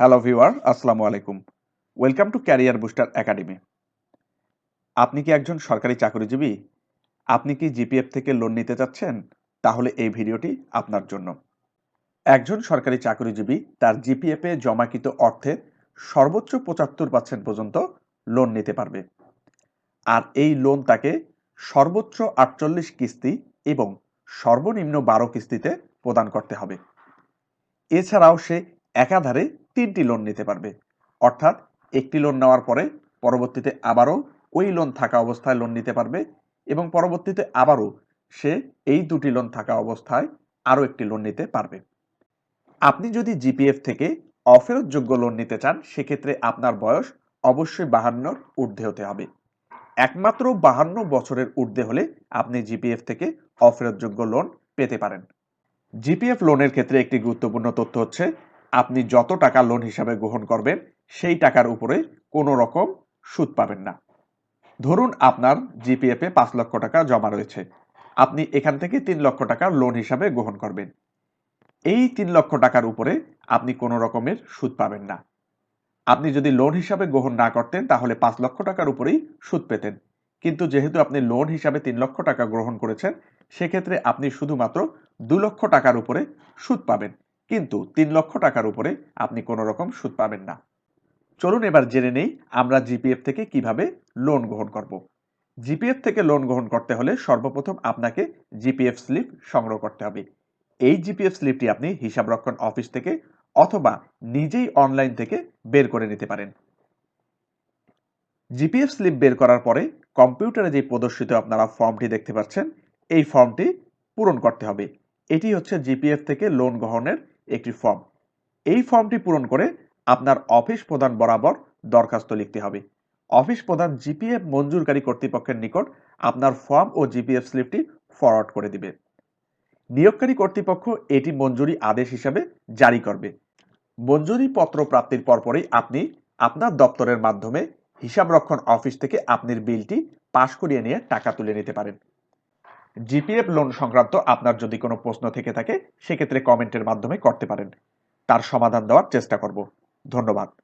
Hello viewer আসসালামু আলাইকুম welcome to career booster academy আপনি কি একজন সরকারি চাকরিজীবী? আপনি কি জিপিএফ থেকে লোন নিতে চাচ্ছেন? তাহলে এই ভিডিওটি আপনার জন্য। একজন সরকারি চাকরিজীবী তার জিপিএফে জমাকৃত অর্থের সর্বোচ্চ পঁচাত্তর পার্সেন্ট পর্যন্ত লোন নিতে পারবে। আর এই লোন তাকে সর্বোচ্চ আটচল্লিশ কিস্তি এবং সর্বনিম্ন বারো কিস্তিতে প্রদান করতে হবে। এছাড়াও সে একাধারে তিনটি লোন নিতে পারবে। অর্থাৎ একটি লোন নেওয়ার পরে পরবর্তীতে আবারও ওই লোন থাকা অবস্থায় লোন নিতে পারবে এবং পরবর্তীতে আবারও সে এই দুটি লোন থাকা অবস্থায় আরও একটি লোন নিতে পারবে। আপনি যদি জিপিএফ থেকে অফেরতযোগ্য লোন নিতে চান, সেক্ষেত্রে আপনার বয়স অবশ্যই বাহান্নর ঊর্ধ্বে হতে হবে। একমাত্র বাহান্ন বছরের ঊর্ধ্বে হলে আপনি জিপিএফ থেকে অফেরতযোগ্য লোন পেতে পারেন। জিপিএফ লোনের ক্ষেত্রে একটি গুরুত্বপূর্ণ তথ্য হচ্ছে আপনি যত টাকা লোন হিসাবে গ্রহণ করবেন, সেই টাকার উপরে কোনো রকম সুদ পাবেন না। ধরুন আপনার জিপিএফে পাঁচ লক্ষ টাকা জমা রয়েছে। আপনি এখান থেকে তিন লক্ষ টাকা লোন হিসাবে গ্রহণ করবেন। এই তিন লক্ষ টাকার উপরে আপনি কোনো রকমের সুদ পাবেন না। আপনি যদি লোন হিসাবে গ্রহণ না করতেন, তাহলে পাঁচ লক্ষ টাকার উপরেই সুদ পেতেন। কিন্তু যেহেতু আপনি লোন হিসাবে তিন লক্ষ টাকা গ্রহণ করেছেন, সেক্ষেত্রে আপনি শুধুমাত্র দু লক্ষ টাকার উপরে সুদ পাবেন। কিন্তু তিন লক্ষ টাকার উপরে আপনি কোনো রকম সুদ পাবেন না। চলুন এবার জেনে নেই আমরা জিপিএফ থেকে কীভাবে লোন গ্রহণ করব। জিপিএফ থেকে লোন গ্রহণ করতে হলে সর্বপ্রথম আপনাকে জিপিএফ স্লিপ সংগ্রহ করতে হবে। এই জিপিএফ স্লিপটি আপনি হিসাবরক্ষণ অফিস থেকে অথবা নিজেই অনলাইন থেকে বের করে নিতে পারেন। জিপিএফ স্লিপ বের করার পরে কম্পিউটারে যে প্রদর্শিত আপনারা ফর্মটি দেখতে পাচ্ছেন, এই ফর্মটি পূরণ করতে হবে। এটি হচ্ছে জিপিএফ থেকে লোন গ্রহণের একটি ফর্ম এই ফর্মটি পূরণ করে আপনার অফিস প্রধান বরাবর দরখাস্ত লিখতে হবে। অফিস প্রধান জিপিএফ মঞ্জুরকারী কর্তৃপক্ষের নিকট আপনার ফর্ম ও জিপিএফ স্লিপটি ফরওয়ার্ড করে দিবে। নিয়োগকারী কর্তৃপক্ষ এটি মঞ্জুরি আদেশ হিসাবে জারি করবে। মঞ্জুরি পত্র প্রাপ্তির পরপরই আপনি আপনার দপ্তরের মাধ্যমে হিসাবরক্ষণ অফিস থেকে আপনার বিলটি পাশ করিয়ে নিয়ে টাকা তুলে নিতে পারেন। জিপিএফ লোন সংক্রান্ত আপনার যদি কোনো প্রশ্ন থেকে থাকে, সেক্ষেত্রে কমেন্টের মাধ্যমে করতে পারেন। তার সমাধান দেওয়ার চেষ্টা করব। ধন্যবাদ।